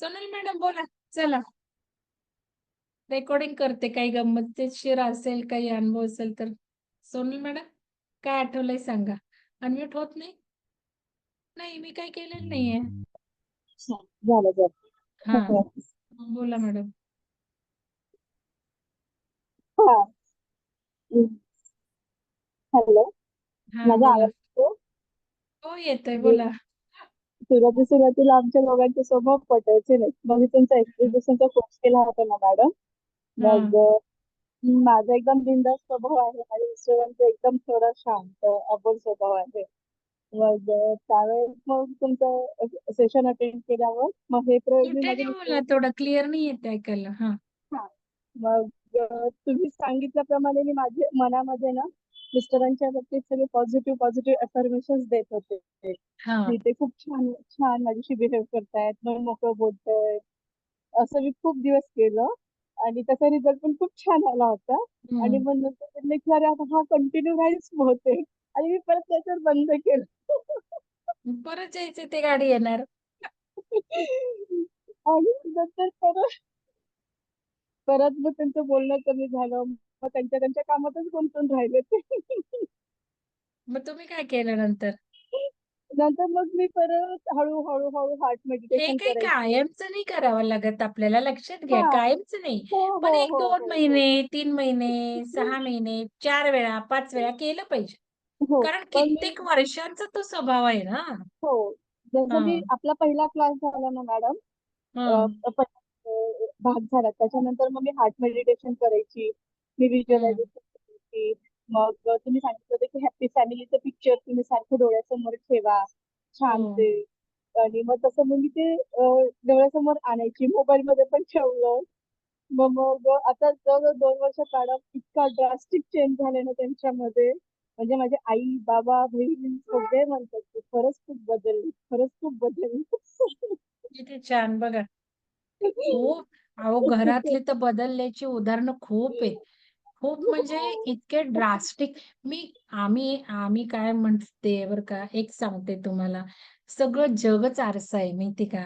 Sonal madam बोला. चला. Recording करते काही गंमतशीर असेल काही अनुभव असेल तर. सोनल मॅडम काय आठवलंय सांगा. अनम्यूट होत नाही? नाही मी काही केलेलं नाहीये. हा. बोला मॅडम. हा. हॅलो. हा माझा बोला. आवाज येतो? हो येतोय. बोला. सुरुवाती सुरुवातीला आमच्या दोघांचे स्वभाव पटायचे नाही मग मी तुमचा एक्सप्रेशनचा कोर्स केला होता ना मॅडम मग माझा एकदम बिंदास स्वभाव आहे आणि मिस्टरांचा एकदम थोडा शांत अबोल स्वभाव आहे. मग त्यावेळेस मग तुमचं सेशन अटेंड केल्यावर मग हे प्रयोग मी माझ्या थोडं क्लिअर नाही येत ऐकायला. हा. मग अं, तुम्ही सांगितल्याप्रमाणे मी माझ्या मनामध्ये ना मिस्टरांच्या बाबतीत सगळे पॉझिटिव्ह पॉझिटिव्ह अफर्मेशन देत होते. हा. की ते खूप छान छान माझ्याशी बिहेव करतायत मन मोकळं बोलतायत. असं मी खूप दिवस केलं आणि त्याचा रिझल्ट पण खूप छान आला होता. आणि हम्म. मग नंतर त्यांनी की अरे आता हा कंटिन्यू राहीच होते आणि मी परत त्याच्यावर बंद केलं. परत जायचं ते गाडी येणार. आणि नंतर परत परत मग त्यांचं बोलणं कमी झालं. मग त्यांच्या त्यांच्या कामातच गुंतून राहिले ते. मग तुम्ही काय केलं नंतर? नंतर मग मी परत हळू हळू हार्ट हे मेडिटेशन काही करायची. कायमचं नाही करावं लागत आपल्याला लक्षात घ्या हा. कायमचं नाही. हो पण हो एक हो दोन हो. महिने तीन महिने सहा महिने चार वेळा पाच वेळा केलं पाहिजे. हो. कारण पण मी कित्येक वर्षांचा तो स्वभाव आहे ना. हो. जसं मी हा. आपला पहिला क्लास झाला ना मॅडम हा. भाग झाला. त्याच्यानंतर मग मी हार्ट मेडिटेशन करायची. मी व्हिज्युअलायझेशन मग तुम्ही सांगितलं होतं की हॅपी फॅमिलीचं पिक्चर तुम्ही सारखं डोळ्यासमोर ठेवा. छान हो ते. आणि मग तसं मग मी ते डोळ्यासमोर आणायची मोबाईल मध्ये पण ठेवलं. मग मग आता जवळ दोन वर्ष काढा इतका ड्रास्टिक चेंज झाले ना त्यांच्यामध्ये. म्हणजे माझे आई बाबा बहीण सगळे म्हणतात की खरंच खूप बदलली खरंच खूप बदलली किती छान बघा. खूप. अहो घरातले तर बदलल्याची उदाहरणं खूप आहेत. खूप म्हणजे इतके ड्रास्टिक मी आम्ही आम्ही काय म्हणते बरं का एक सांगते तुम्हाला. सगळं जगच आरसा आहे माहिती का?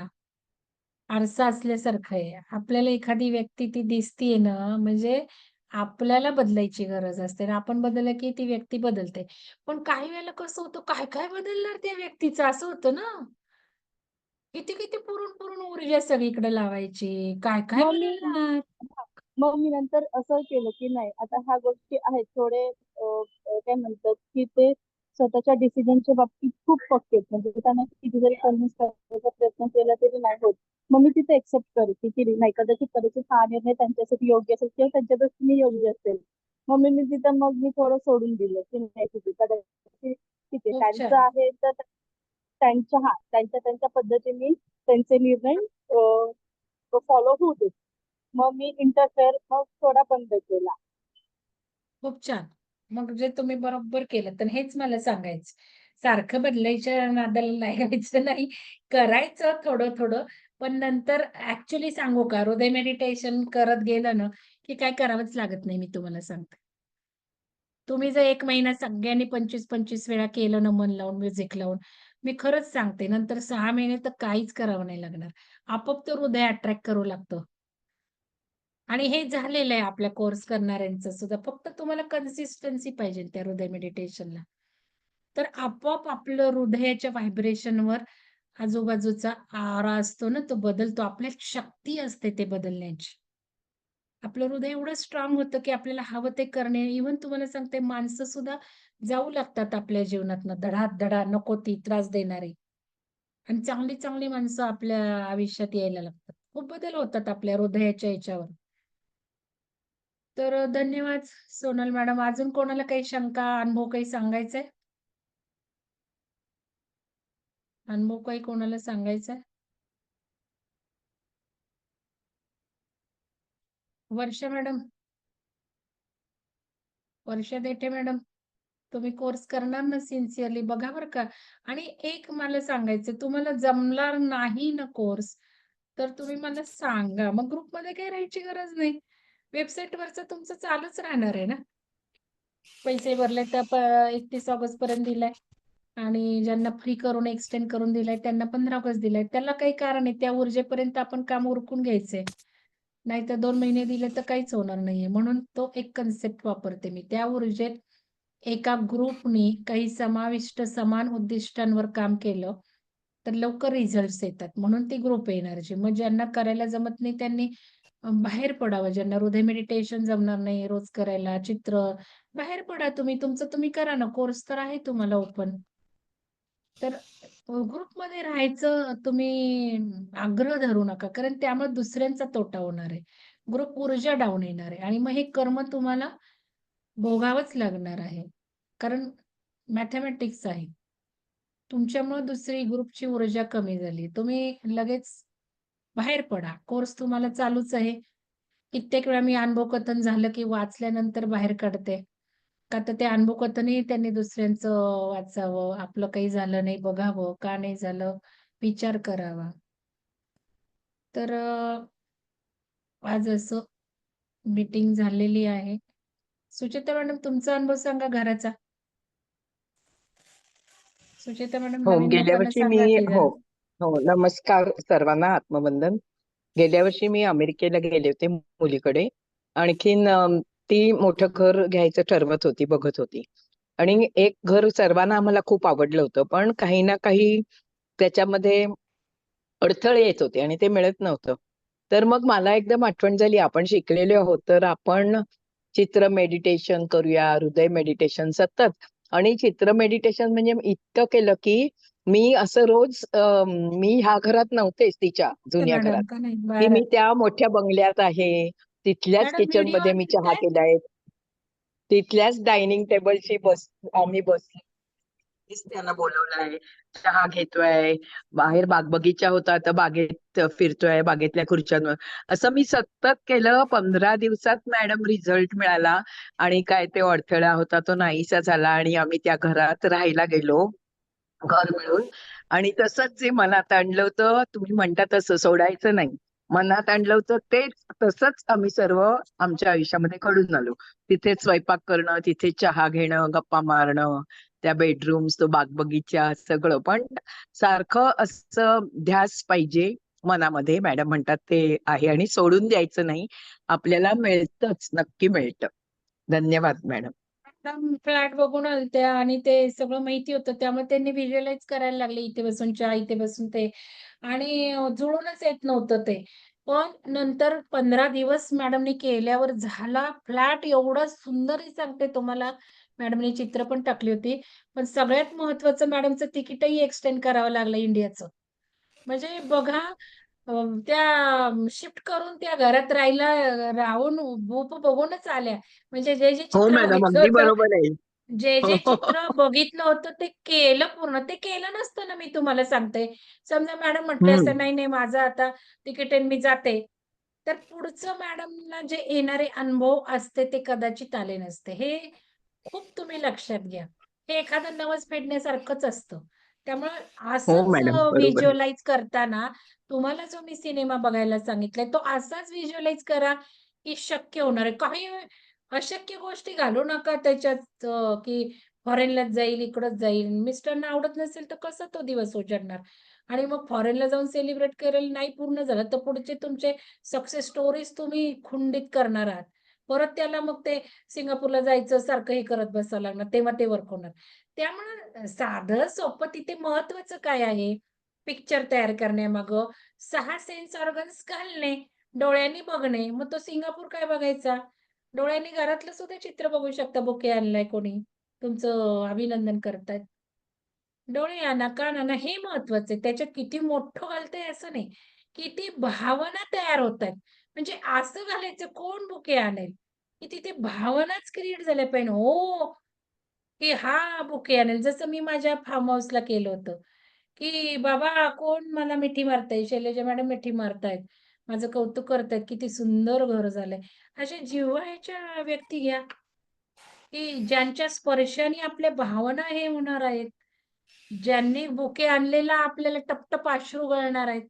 आरसा असल्यासारखं आहे. आपल्याला एखादी व्यक्ती ती दिसतीये ना म्हणजे आपल्याला बदलायची गरज असते आणि आपण बदललं की ती व्यक्ती बदलते. पण काही वेळेला कसं होतं काय काय बदलणार त्या व्यक्तीचं? असं होतं ना. किती किती पुरून पुरून ऊर्जा सगळीकडे लावायची. काय काय बदलणार? मग मी नंतर असं केलं की नाही आता ह्या गोष्टी आहेत थोडे काय म्हणतात की ते स्वतःच्या डिसिजनच्या बाबतीत खूप पक्के आहेत. म्हणजे त्यांना किती जरी कन्व्हिन्स करण्याचा प्रयत्न केला तरी नाही होत. मग मी तिथे एक्सेप्ट करते की नाही कदाचित कदाचित हा निर्णय त्यांच्यासाठी योग्य असेल किंवा त्यांच्या दृष्टीने योग्य असेल. मग मी मी तिथं मग मी थोडं सोडून दिलं की नाही आहे कदाचित ठीक आहे खूप त्यांचं आहे तर त्यांच्या हा त्यांच्या त्यांच्या पद्धतीने त्यांचे निर्णय फॉलो होऊ देत मग मी इंटरफेअर मग थोडा बंद केला. खूप छान. मग जे तुम्ही बरोबर केलं तर हेच मला सांगायचं. सारखं बदलायच्या नादाला लागायचं नाही. करायचं थोडं थोडं पण नंतर ऍक्च्युली सांगू का हृदय मेडिटेशन करत गेलं ना की काय करावंच लागत नाही मी तुम्हाला सांगते. तुम्ही जर एक महिना सगळ्यांनी पंचवीस पंचवीस वेळा केलं ना मन लावून म्युझिक लावून मी खरंच सांगते नंतर सहा महिने तर काहीच करावं नाही लागणार. आपोआप तर हृदय अट्रॅक्ट करू लागतं. आणि हे झालेलं आहे आपल्या कोर्स करणाऱ्यांचं सुद्धा. फक्त तुम्हाला कन्सिस्टन्सी पाहिजे त्या हृदय मेडिटेशनला तर आपोआप आपलं हृदयाच्या व्हायब्रेशनवर आजूबाजूचा आरा असतो ना तो बदलतो. आपल्यात शक्ती असते ते बदलण्याची. आपलं हृदय एवढं स्ट्रॉंग होतं की आपल्याला हवं ते करणे. इव्हन तुम्हाला सांगते माणसं सुद्धा जाऊ लागतात आपल्या जीवनात धडात धडा नको ती त्रास देणारी. आणि चांगली चांगली माणसं आपल्या आयुष्यात यायला लागतात. खूप बदल होतात आपल्या हृदयाच्या याच्यावर. तर धन्यवाद सोनल मॅडम. अजून कोणाला काही शंका, अनुभव काही सांगायचा आहे? अनुभव काही कोणाला सांगायचा आहे? वर्षा मॅडम, वर्षा देठे मॅडम, तुम्ही कोर्स करणार ना सिन्सिअरली बघा बरं का. आणि एक मला सांगायचं तुम्हाला जमणार नाही ना कोर्स, तर तुम्ही मला सांगा. मग ग्रुपमध्ये काही राहायची गरज नाही. वेबसाईटवरचं तुमचं चालूच राहणार आहे ना. पैसे भरले तर एकतीस ऑगस्ट पर्यंत दिलाय. आणि ज्यांना फ्री करून एक्सटेंड करून दिलाय त्यांना 15 ऑगस्ट दिलाय. त्याला काही कारण आहे. त्या ऊर्जेपर्यंत आपण काम उरकून घ्यायचंय. नाहीतर दोन महिने दिले तर काहीच होणार नाहीये. म्हणून तो एक कन्सेप्ट वापरते मी. त्या ऊर्जेत एका ग्रुपनी काही समाविष्ट समान उद्दिष्टांवर काम केलं, तर लवकर रिझल्ट येतात. म्हणून ती ग्रुप एनर्जी. मग ज्यांना करायला जमत नाही त्यांनी बाहेर पडावं. ज्यांना हृदय मेडिटेशन जमणार नाही रोज करायला, चित्र, बाहेर पडा तुम्ही. तुमचं तुम्ही करा ना. कोर्स तर आहे तुम्हाला ओपन. तर ग्रुपमध्ये राहायचं तुम्ही आग्रह धरू नका. कारण त्यामुळे दुसऱ्यांचा तोटा होणार आहे. ग्रुप ऊर्जा डाऊन येणार आहे आणि मग हे कर्म तुम्हाला भोगावंच लागणार आहे. कारण मॅथेमॅटिक्स आहे. तुमच्यामुळे दुसरी ग्रुपची ऊर्जा कमी झाली. तुम्ही लगेच बाहेर पडा. कोर्स तुम्हाला चालूच आहे. कित्येक वेळा मी अनुभवकथन झालं की वाचल्यानंतर बाहेर काढते. का तर ते अनुभवकथनही त्यांनी दुसऱ्यांचं वाचावं, आपलं काही झालं नाही बघावं, का नाही झालं विचार करावा. तर आज असं मीटिंग झालेली आहे. सुचेता मॅडम तुमचा अनुभव सांगा घराचा. सुचेता मॅडम हो, गेल्या वर्षी मी हो. हो. नमस्कार सर्वांना, आत्मवंदन. गेल्या वर्षी मी अमेरिकेला गेले होते मुलीकडे. आणखीन ती मोठं घर घ्यायचं ठरवत होती, बघत होती. आणि एक घर सर्वांना आम्हाला खूप आवडलं होतं. पण काही ना काही त्याच्यामध्ये अडथळे येत होते आणि ते मिळत नव्हतं. तर मग मला एकदम आठवण झाली, आपण शिकलेले आहोत, तर आपण चित्र मेडिटेशन करूया, हृदय मेडिटेशन सतत. आणि चित्र मेडिटेशन म्हणजे इतकं केलं की मी असं रोज मी ह्या घरात नव्हतेच तिच्या जुन्या घरात. का मी. त्या मोठ्या बंगल्यात आहे. तिथल्याच किचनमध्ये व्हिडिओ मी चहा? केलाय. तिथल्याच डायनिंग टेबलशी बस आम्ही बसलो. त्यांना बोलवलंय. चहा घेतोय. बाहेर बाग-बगीचा होता, तर बागेत फिरतोय, बागेतल्या खुर्च्यांवर. असं मी सतत केलं. 15 दिवसात मॅडम रिझल्ट मिळाला आणि काय ते अडथळा होता तो नाहीसा झाला आणि आम्ही त्या घरात राहायला गेलो. घर मिळून आणि तसंच जे मनात आणलं होतं, तुम्ही म्हणता तसं सोडायचं नाही. मनात आणलं होतं तेच तसंच आम्ही सर्व आमच्या आयुष्यामध्ये घडून आलो. तिथे स्वयंपाक करणं, तिथे चहा घेणं, गप्पा मारणं, त्या बेडरूम्स, तो बाग-बगीचा सगळं. पण सारखं असं ध्यास पाहिजे मनामध्ये. मॅडम म्हणतात ते आहे आणि सोडून द्यायचं नाही. आपल्याला मिळतच नक्की मिळतं. धन्यवाद मॅडम. फ्लॅट बघून आलत्या आणि ते सगळं माहिती होतं. त्यामुळे त्यांनी व्हिज्युअलाइज करायला लागले. इथे बसून चहा, इथे बसून ते आणि जुळूनच येत नव्हतं ते. पण नंतर 15 दिवस मॅडमनी केल्यावर झाला फ्लॅट एवढा सुंदर सांगते तुम्हाला. मॅडमनी चित्र पण टाकली होती. पण सगळ्यात महत्त्वाचं मॅडमचं तिकीटही एक्सटेंड करावं लागलं इंडियाचं. म्हणजे बघा त्या शिफ्ट करून त्या घरात राहायला राहून भूप बघूनच आल्या. म्हणजे जे, जे हो चित्र. जे, जे हो. चित्र बघितलं होतं ते केलं पूर्ण. ते केलं नसतं ना मी तुम्हाला सांगते. समजा मॅडम म्हटले असते, हं. "नाही, नाही माझं आता तिकीट मी जाते." तर पुढचं मॅडमला जे येणारे अनुभव असते ते कदाचित आले नसते. हे खूप तुम्ही लक्षात घ्या. हे एखादं नवस फेडण्यासारखंच असतं. त्यामुळे हो असंच मॅडम, बरोबर. व्हिज्युअलाइज करताना तुम्हाला जो मी सिनेमा बघायला सांगितलाय तो असाच व्हिज्युअलाइज करा, की शक्य होणार आहे. काही अशक्य गोष्टी घालू नका त्याच्यात अ, की फॉरेनलाच जाईल, इकडंच जाईल. मिस्टरांना आवडत नसेल तर कसा तो दिवस उजाडणार? आणि मग फॉरेनला जाऊन सेलिब्रेट करेल नाही पूर्ण झालं, तर पुढचे तुमचे सक्सेस स्टोरीज तुम्ही खंडित करणार आहात. परत त्याला मग ते सिंगापूरला जायचं सारखं हे करत बसावं लागणार. तेव्हा ते वर्क होणार. त्यामुळे साधं सोपं तिथे महत्त्वाचं काय आहे? पिक्चर तयार करण्यामागं सहा सेन्स ऑर्गन्स घालणे, डोळ्यांनी बघणे. मग तो सिंगापूर काय बघायचा? डोळ्यांनी घरातलं सुद्धा चित्र बघू शकता. बोके आणलाय कोणी, तुमचं अभिनंदन करतायत. डोळे आणा, कान आणा हे महत्वाचं आहे. त्याच्यात किती मोठं घालतंय असं नाही. किती भावना तयार होतायत. म्हणजे असं घालायचं कोण बुके आणेल? की तिथे भावनाच क्रिएट झाल्या पाहिजे. हो, की हा बुके आणेल. जसं मी माझ्या फार्म हाऊसला केलं होतं, की बाबा कोण मला मिठी मारताय शैलेजा मॅडम मिठी मारतायत. माझं कौतुक करतायत. किती सुंदर घर झालंय. अशा जिव्हाळ्याच्या व्यक्ती घ्या. की ज्यांच्या स्पर्शाने आपल्या भावना हे होणार आहेत. ज्यांनी बुके आणलेला आपल्याला टपटप अश्रू गळणार आहेत.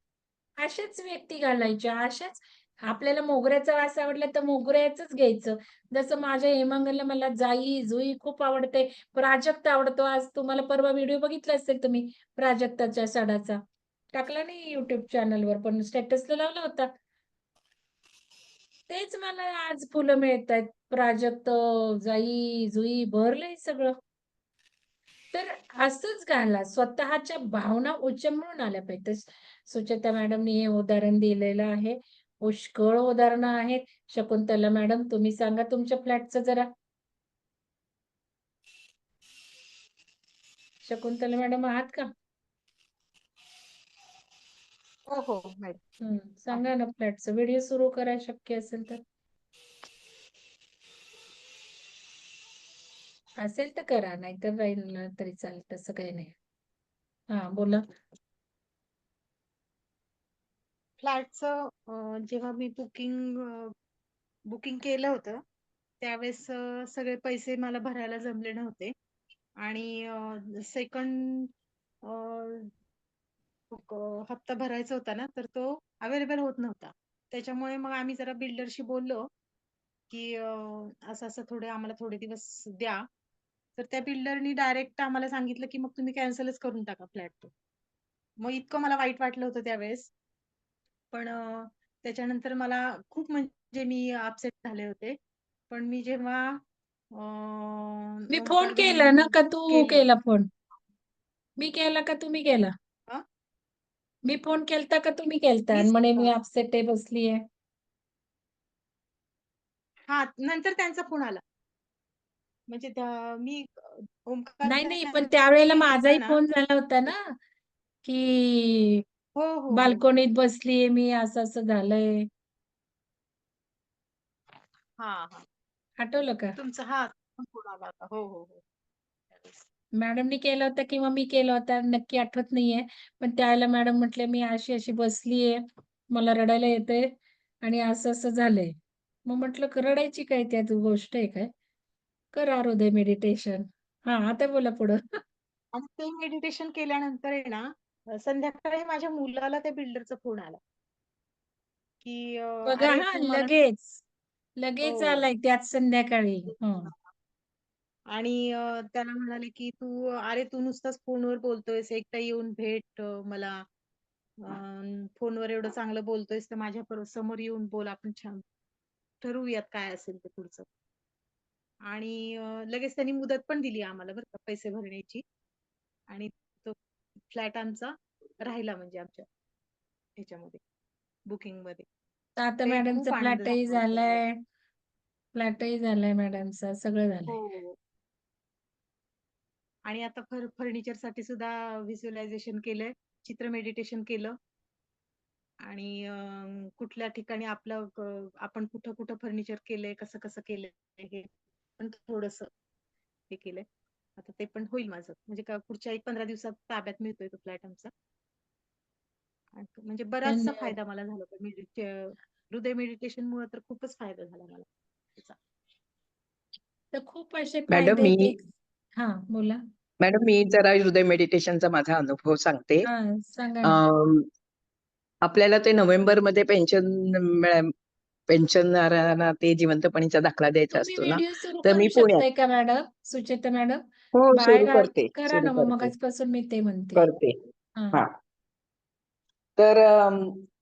अशाच व्यक्ती घालायच्या. अशाच आपल्याला मोगऱ्याचा वास आवडला तर मोगऱ्याचंच घ्यायचं. जसं माझ्या हेमांगला मला जाई, जुई खूप आवडते. प्राजक्त आवडतो. आज तुम्हाला परवा व्हिडिओ बघितला असेल तुम्ही प्राजक्ताच्या सडाचा. टाकला नाही युट्यूब चॅनलवर पण स्टेटसला लावला होता. तेच मला आज फुलं मिळतायत. प्राजक्त, जाई, जुई भरलंय सगळं. तर असंच घाला. स्वतःच्या भावना उचंबळून आल्या पाहिजे सुचेता मॅडमनी हे उदाहरण दिलेलं आहे. पुष्कळ उदाहरणं आहेत. शकुंतला मॅडम तुम्ही सांगा तुमच्या फ्लॅटचं जरा. शकुंतला मॅडम आहात का? हो, हो, मॅडम. सांगा ना फ्लॅटचं. व्हिडिओ सुरू करा शक्य असेल तर. असेल तर करा, नाहीतर राहिलं तरी चालेल तसं काही नाही. हां, बोला. फ्लॅटचं जेव्हा मी बुकिंग बुकिंग केलं होतं, त्यावेळेस सगळे पैसे मला भरायला जमले नव्हते आणि सेकंड हप्ता भरायचा होता ना, तर तो अवेलेबल होत नव्हता. त्याच्यामुळे मग आम्ही जरा बिल्डरशी बोललो, की असं-असं थोडे आम्हाला थोडे दिवस द्या. तर त्या बिल्डरनी डायरेक्ट आम्हाला सांगितलं, की मग तुम्ही कॅन्सलच करून टाका फ्लॅट तो. मग इतकं मला वाईट वाटलं होतं त्यावेळेस. पण त्याच्यानंतर मला खूप म्हणजे मी अपसेट झाले होते. पण मी जेव्हा मी फोन केला ना का तू केलं फोन? मी केला का तुम्ही केला? मी फोन केलता का तुम्ही केलता? म्हणे मी अपसेट आहे, बसली आहे. हां, नंतर त्यांचा फोन आला. म्हणजे मी नाही, नाही. पण त्यावेळेला माझाही फोन झाला होता ना, की हो, हो, हो. बाल्कनीत बसलीये मी, असं-असं झालंय. हां, हां. आठवलं का? तुमचा हां, फोन आला होता. हो, हो, हो. त्यावेळेस. मॅडमनी केला होता किंवा मी केला होता नक्की आठवत नाहीये. पण त्यावेळेला मॅडम म्हटल्या, "मी अशी-अशी बसलीये, मला रडायला येतंय आणि असं-असं झालंय." मग म्हटलं, "रडायची काय त्यात गोष्ट आहे काय? करा हृदय मेडिटेशन." हां, आता बोला पुढं. आणि ते मेडिटेशन केल्यानंतर आहे ना, संध्याकाळी माझ्या मुलाला त्या बिल्डरचा फोन आला. की अ, बघा "अरे हां, तू मला" लगेच. लगेच हो. आलाय त्याच संध्याकाळी. हं. आणि अ, त्याला म्हणाले, की "तू अरे तू नुसताच फोनवर बोलतोयस, एकटा येऊन भेट अ, मला. अ, फोनवर एवढं चांगलं बोलतोयस तर माझ्या पर समोर येऊन बोल. आपण छान ठरवूयात काय असेल ते पुढचं." आणि अ, लगेच त्यांनी मुदत पण दिली आम्हाला बरं का पैसे भरण्याची. आणि फ्लॅट आमचा राहिला म्हणजे आमच्या ह्याच्यामध्ये बुकिंगमध्ये. तर आता मॅडमचा फ्लॅटही. झालाय. फ्लॅटही झालाय मॅडमचा, सगळं झालंय. हो. आणि आता फर फर्निचरसाठी सुद्धा व्हिज्युअलायझेशन केलंय, चित्र मेडिटेशन केलं. आणि कुठल्या ठिकाणी आपलं आपण कुठं-कुठं फर्निचर केलंय, कसं-कसं केलंय हे पण थोडंसं हे केलंय. आता ते पण होईल माझं. म्हणजे का पुढच्या 1-15 दिवसात ताब्यात मिळतोय तो फ्लॅट आमचा. आणि म्हणजे बराचसा धन्यवाद. फायदा मला झाला. हृदय मेडिटेशनमुळे तर खूपच फायदा झाला मला त्याचा. तर खूप असे मॅडम फायदे मी आहेत एक हां, बोला. मॅडम मी जरा हृदय मेडिटेशनचा माझा अनुभव सांगते. हां, सांगा. आपल्याला ते नोव्हेंबरमध्ये पेन्शन मिळा पेन्शनरांना ते जिवंतपणीचा दाखला द्यायचा तुम्ही असतो ना, व्हिडिओ सुरू तर मी करू पुण्यात शकताय का मॅडम? सुचेता मॅडम? हो, सुरू? करते, करा सुरू ना मग करते. मगाचपासून मी ते म्हणते. करते. हां. हां. तर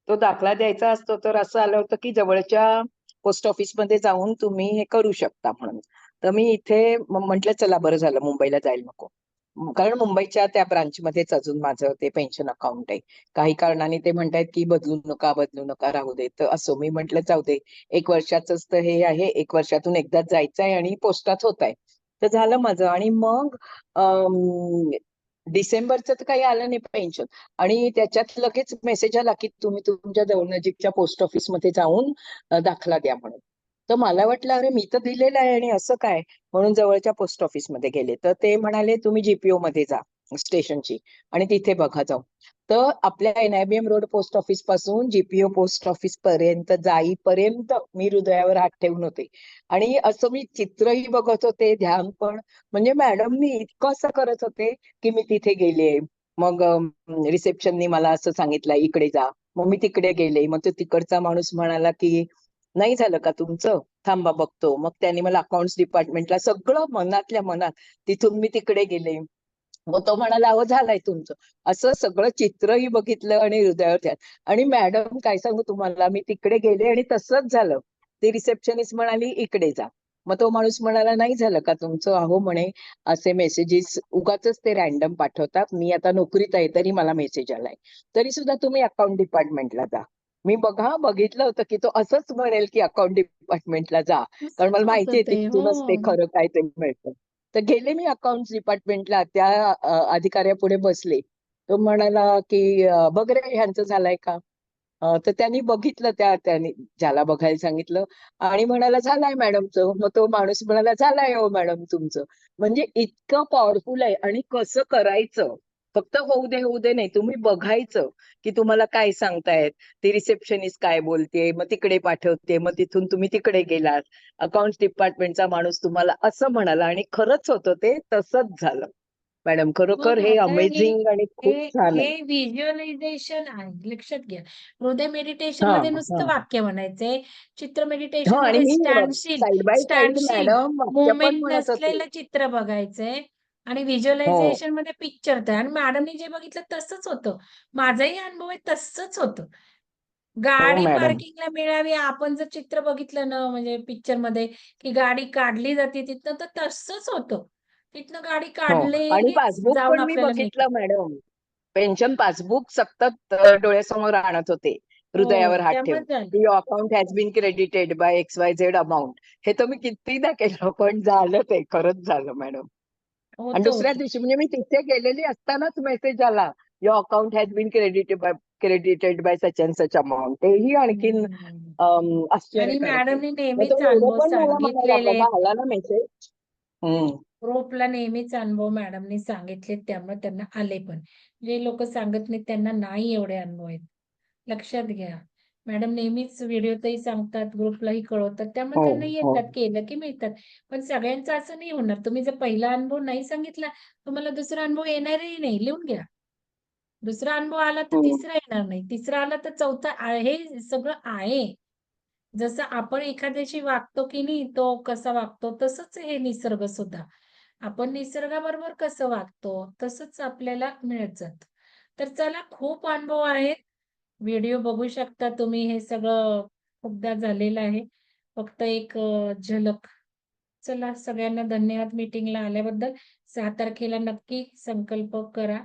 तो दाखला द्यायचा असतो तर असं आलं होतं, की जवळच्या पोस्ट ऑफिसमध्ये जाऊन तुम्ही हे करू शकता म्हणून. तर मी इथे म्हटलं चला बरं झालं मुंबईला जायला नको. म कारण मुंबईच्या त्या ब्रांचमध्येच अजून माझं ते पेन्शन अकाउंट आहे. काही कारणाने ते म्हणतायत, की बदलू नका, बदलू नका, राहू दे. तर असो मी म्हटलं जाऊ दे. 1 वर्षाचंच तर हे आहे. 1 वर्षातून एकदाच जायचंय आणि पोस्टात होतंय. तर झालं माझं आणि मग डिसेंबरचं तर काही आलं नाही पेन्शन आणि त्याच्यात लगेच मेसेज आला, की तुम्ही तुमच्या जवळ नजीकच्या पोस्ट ऑफिसमध्ये जाऊन दाखला द्या म्हणून. तर मला वाटलं अरे मी तर दिलेलं आहे आणि असं काय? म्हणून जवळच्या पोस्ट ऑफिसमध्ये गेले. तर ते म्हणाले तुम्ही जीपीओ मध्ये जा स्टेशनची आणि तिथे बघा जाऊ आपल्या एन-आय-बी-एम रोड पोस्ट ऑफिसपासून जीपीओ पोस्ट पोस्ट ऑफिसपर्यंत जाईपर्यंत मी हृदयावर हात ठेवून होते आणि असं मी चित्रही बघत होते, ध्यान पण. म्हणजे मॅडम मी इतकं असं करत होते, की मी तिथे गेले. मग रिसेप्शननी मला असं सांगितलं, "इकडे जा." मग मी तिकडे गेले मग तो तिकडचा माणूस म्हणाला की नाही झालं का तुमचं थांबा बघतो मग त्यांनी मला अकाउंट्स डिपार्टमेंटला सगळं मनातल्या मनात तिथून मी तिकडे गेले मग तो म्हणाला अहो झालाय तुमचं. असं सगळं चित्रही बघितलं आणि हृदयावर. आणि मॅडम काय सांगू तुम्हाला मी तिकडे गेले आणि तसंच झालं. ती रिसेप्शनिस्ट म्हणाली इकडे जा. मग तो माणूस म्हणाला नाही झालं का तुमचं? अहो म्हणे असे मेसेजेस उगाच ते रॅन्डम पाठवतात. मी आता नोकरीत आहे तरी मला मेसेज आलाय. तरी सुद्धा तुम्ही अकाउंट डिपार्टमेंटला जा. मी बघा बघितलं होतं की तो असंच म्हणेल की अकाउंट डिपार्टमेंटला जा. कारण मला माहिती आहे. तिथूनच ते हो. खरं काय ते मिळतं. तर गेले मी अकाउंट डिपार्टमेंटला त्या अधिकाऱ्यापुढे बसले. तो म्हणाला की बघ रे ह्यांचं झालंय का? तर त्यांनी बघितलं त्या त्यांनी ज्याला बघायला सांगितलं आणि म्हणाला झालाय मॅडमचं मग तो माणूस म्हणाला झालाय हो मॅडम तुमचं. म्हणजे इतकं पॉवरफुल आहे आणि कसं करायचं? फक्त होऊ दे होऊ दे नाही तुम्ही बघायचं की तुम्हाला काय सांगतायत. ती रिसेप्शनिस्ट काय बोलते मग तिकडे पाठवते मग तिथून तुम्ही तिकडे गेलात. अकाउंट डिपार्टमेंटचा माणूस तुम्हाला असं म्हणाला आणि खरंच होतं ते तसंच झालं. मॅडम खरोखर हे हे- अमेझिंग आणि खूप छान हे व्हिज्युअलायझेशन आहे. लक्षात घ्या. हृदय मेडिटेशनमध्ये नुसतं वाक्य म्हणायचंय. चित्र मेडिटेशन स्टँडशील स्टँडशील मुवमेंट नसलेलं चित्र बघायचंय. आणि हो. व्हिज्युअलायझेशनमध्ये पिक्चर तर आणि मॅडमनी जे बघितलं तसंच होतं. माझाही अनुभव आहे तसंच होतं. हो गाडी मॅडम. पार्किंगला मिळावी आपण जर चित्र बघितलं ना म्हणजे पिक्चरमध्ये की गाडी काढली जाते तिथनं तर तसंच होतं. तिथनं गाडी हो. आणि काढलेलीच पासबुक जाऊन पण मी आपल्याला मिळते बघितलं मॅडम. पेन्शन पासबुक सतत अ, डोळ्यासमोर आणत होते. हो हृदयावर हात ठेवून. की account has been credited by X Y Z amount हे तर मी कितीदा केलं पण झालं ते. खरंच झालं मॅडम. आणि होतं दुसऱ्या दिवशी म्हणजे मी तिथे गेलेली असतानाच मेसेज आला. Your account has been credited by credited by such and such amount तेही आणखीन हम्म. अम, आणि आश्चर्यकारक आहे मॅडमनी मग नेहमीच तो एवढं अनुभव पण मला म्हणाला सांगितलेले. बाबा आला ना मेसेज हम्म. ग्रुपला नेहमीच अनुभव मॅडमनी सांगितले त्यामुळे त्यांना आले पण. जे लोक सांगत नाहीत त्यांना नाही एवढे अनुभव आहेत. लक्षात घ्या. मॅडम नेहमीच व्हिडिओतही सांगतात ग्रुपलाही कळवतात. त्यामुळे हो त्यांना हो. येतात केलं की मिळतात. पण सगळ्यांचं असं नाही होणार. तुम्ही जर पहिला अनुभव नाही सांगितला तुम्हाला दुसरा अनुभव येणारही नाही. लिहून घ्या. दुसरा अनुभव आला तर हम्म. तिसरा येणार नाही. तिसरा आला तर चौथा आ- हे सगळं आहे. जसं आपण एखाद्याशी वागतो की नाही तो कसा वागतो तसंच हे निसर्ग सुद्धा. आपण निसर्गाबरोबर कसं वागतो तसंच आपल्याला मिळत जात. तर चला खूप अनुभव आहेत. व्हिडिओ बघू शकता तुम्ही हे सगळं खूपदा झालेलं आहे. फक्त एक झलक. चला सगळ्यांना धन्यवाद मीटिंगला आल्याबद्दल. सहा तारखेला नक्की संकल्प करा.